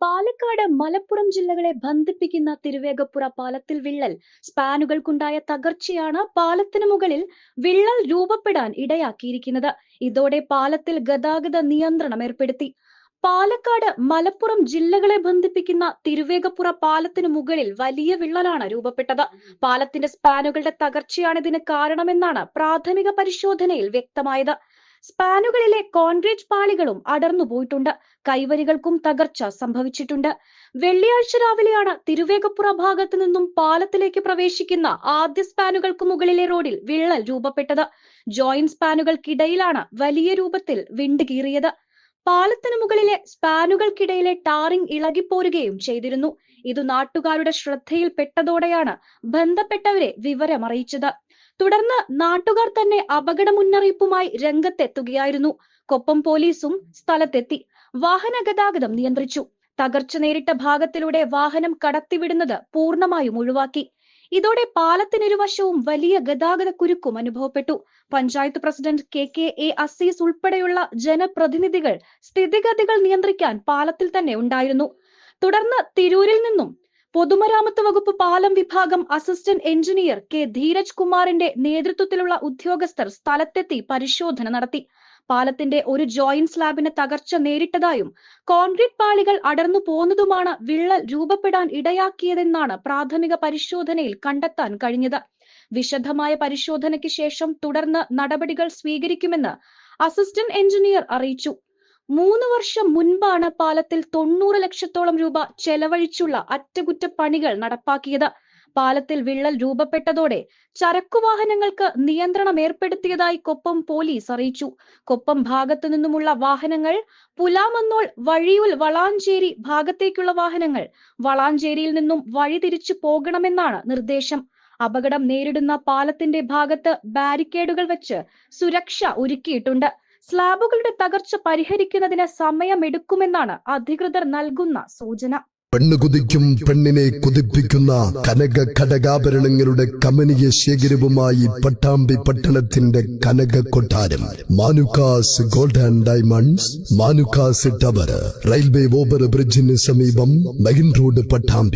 പാലക്കാട് മലപ്പുറം ജില്ലകളെ ബന്ധിപ്പിക്കുന്ന തിരുവേഗപ്പുറ പാലത്തിൽ വിള്ളൽ. സ്പാനുകൾക്കുണ്ടായ തകർച്ചയാണ് പാലത്തിന് മുകളിൽ വിള്ളൽ രൂപപ്പെടാൻ ഇടയാക്കിയിരിക്കുന്നത്. ഇതോടെ പാലത്തിൽ ഗതാഗത നിയന്ത്രണം ഏർപ്പെടുത്തി. പാലക്കാട് മലപ്പുറം ജില്ലകളെ ബന്ധിപ്പിക്കുന്ന തിരുവേഗപ്പുറ പാലത്തിന് മുകളിൽ വലിയ വിള്ളലാണ് രൂപപ്പെട്ടത്. പാലത്തിന്റെ സ്പാനുകളുടെ തകർച്ചയാണ് ഇതിന് കാരണമെന്നാണ് പ്രാഥമിക പരിശോധനയിൽ വ്യക്തമായത്. സ്പാനുകളിലെ കോൺക്രീറ്റ് പാളികളും അടർന്നു പോയിട്ടുണ്ട്. കൈവരികൾക്കും തകർച്ച സംഭവിച്ചിട്ടുണ്ട്. വെള്ളിയാഴ്ച രാവിലെയാണ് തിരുവേഗപ്പുറ ഭാഗത്തു നിന്നും പാലത്തിലേക്ക് പ്രവേശിക്കുന്ന ആദ്യ സ്പാനുകൾക്ക് മുകളിലെ റോഡിൽ വിള്ളൽ രൂപപ്പെട്ടത്. ജോയിന്റ് സ്പാനുകൾക്കിടയിലാണ് വലിയ രൂപത്തിൽ വിണ്ട് കീറിയത്. പാലത്തിന് മുകളിലെ സ്പാനുകൾക്കിടയിലെ ടാറിംഗ് ഇളകിപ്പോരുകയും ചെയ്തിരുന്നു. ഇത് നാട്ടുകാരുടെ ശ്രദ്ധയിൽപ്പെട്ടതോടെയാണ് ബന്ധപ്പെട്ടവരെ വിവരമറിയിച്ചത്. തുടർന്ന് നാട്ടുകാർ തന്നെ അപകട മുന്നറിയിപ്പുമായി രംഗത്തെത്തുകയായിരുന്നു. കൊപ്പം പോലീസും സ്ഥലത്തെത്തി. വാഹന ഗതാഗതം നിയന്ത്രിച്ചു. തകർച്ച നേരിട്ട ഭാഗത്തിലൂടെ വാഹനം കടത്തിവിടുന്നത് പൂർണമായും ഒഴിവാക്കി. ഇതോടെ പാലത്തിനിരുവശവും വലിയ ഗതാഗത കുരുക്കും അനുഭവപ്പെട്ടു. Panchayat president K K A Azeez ഉൾപ്പെടെയുള്ള ജനപ്രതിനിധികൾ സ്ഥിതിഗതികൾ നിയന്ത്രിക്കാൻ പാലത്തിൽ തന്നെ ഉണ്ടായിരുന്നു. തുടർന്ന് തിരൂരിൽ നിന്നും പൊതുമരാമത്ത് വകുപ്പ് പാലം വിഭാഗം അസിസ്റ്റന്റ് എഞ്ചിനീയർ കെ ധീരജ് കുമാറിന്റെ നേതൃത്വത്തിലുള്ള ഉദ്യോഗസ്ഥർ സ്ഥലത്തെത്തി പരിശോധന നടത്തി. പാലത്തിന്റെ ഒരു ജോയിന്റ് സ്ലാബിന് തകർച്ച നേരിട്ടതായും കോൺക്രീറ്റ് പാളികൾ അടർന്നു പോന്നതുമാണ് വിള്ളൽ രൂപപ്പെടാൻ ഇടയാക്കിയതെന്നാണ് പ്രാഥമിക പരിശോധനയിൽ കണ്ടെത്താൻ കഴിഞ്ഞത്. വിശദമായ പരിശോധനയ്ക്ക് ശേഷം തുടർന്ന് നടപടികൾ സ്വീകരിക്കുമെന്ന് അസിസ്റ്റന്റ് എഞ്ചിനീയർ അറിയിച്ചു. മൂന്ന് വർഷം മുൻപാണ് പാലത്തിൽ തൊണ്ണൂറ് ലക്ഷത്തോളം രൂപ ചെലവഴിച്ചുള്ള അറ്റകുറ്റപ്പണികൾ നടപ്പാക്കിയത്. പാലത്തിൽ വിള്ളൽ രൂപപ്പെട്ടതോടെ ചരക്കുവാഹനങ്ങൾക്ക് നിയന്ത്രണം ഏർപ്പെടുത്തിയതായി കൊപ്പം പോലീസ് അറിയിച്ചു. കൊപ്പം ഭാഗത്തു നിന്നുമുള്ള വാഹനങ്ങൾ പുലാമന്നോൾ വഴിയൂൽ വളാഞ്ചേരി ഭാഗത്തേക്കുള്ള വാഹനങ്ങൾ വളാഞ്ചേരിയിൽ നിന്നും വഴി തിരിച്ചു പോകണമെന്നാണ് നിർദ്ദേശം. അപകടം നേരിടുന്ന പാലത്തിന്റെ ഭാഗത്ത് ബാരിക്കേഡുകൾ വെച്ച് സുരക്ഷ ഒരുക്കിയിട്ടുണ്ട്. സ്ലാബുകളുടെ തകർച്ച പരിഹരിക്കുന്നതിന് സമയമെടുക്കുമെന്നാണ് അധികൃതർ നൽകുന്ന സൂചന. പെണ്ണ് കുതിക്കും പെണ്ണിനെ കുതിപ്പിക്കുന്ന കനക ഘടകാഭരണങ്ങളുടെ കമനീയ ശേഖരവുമായി പട്ടാമ്പി പട്ടണത്തിന്റെ കനക കൊട്ടാരം. Manukkas gold and diamonds Manukkas tower railway over ബ്രിഡ്ജിന് സമീപം മെയിൻ റോഡ് പട്ടാമ്പി.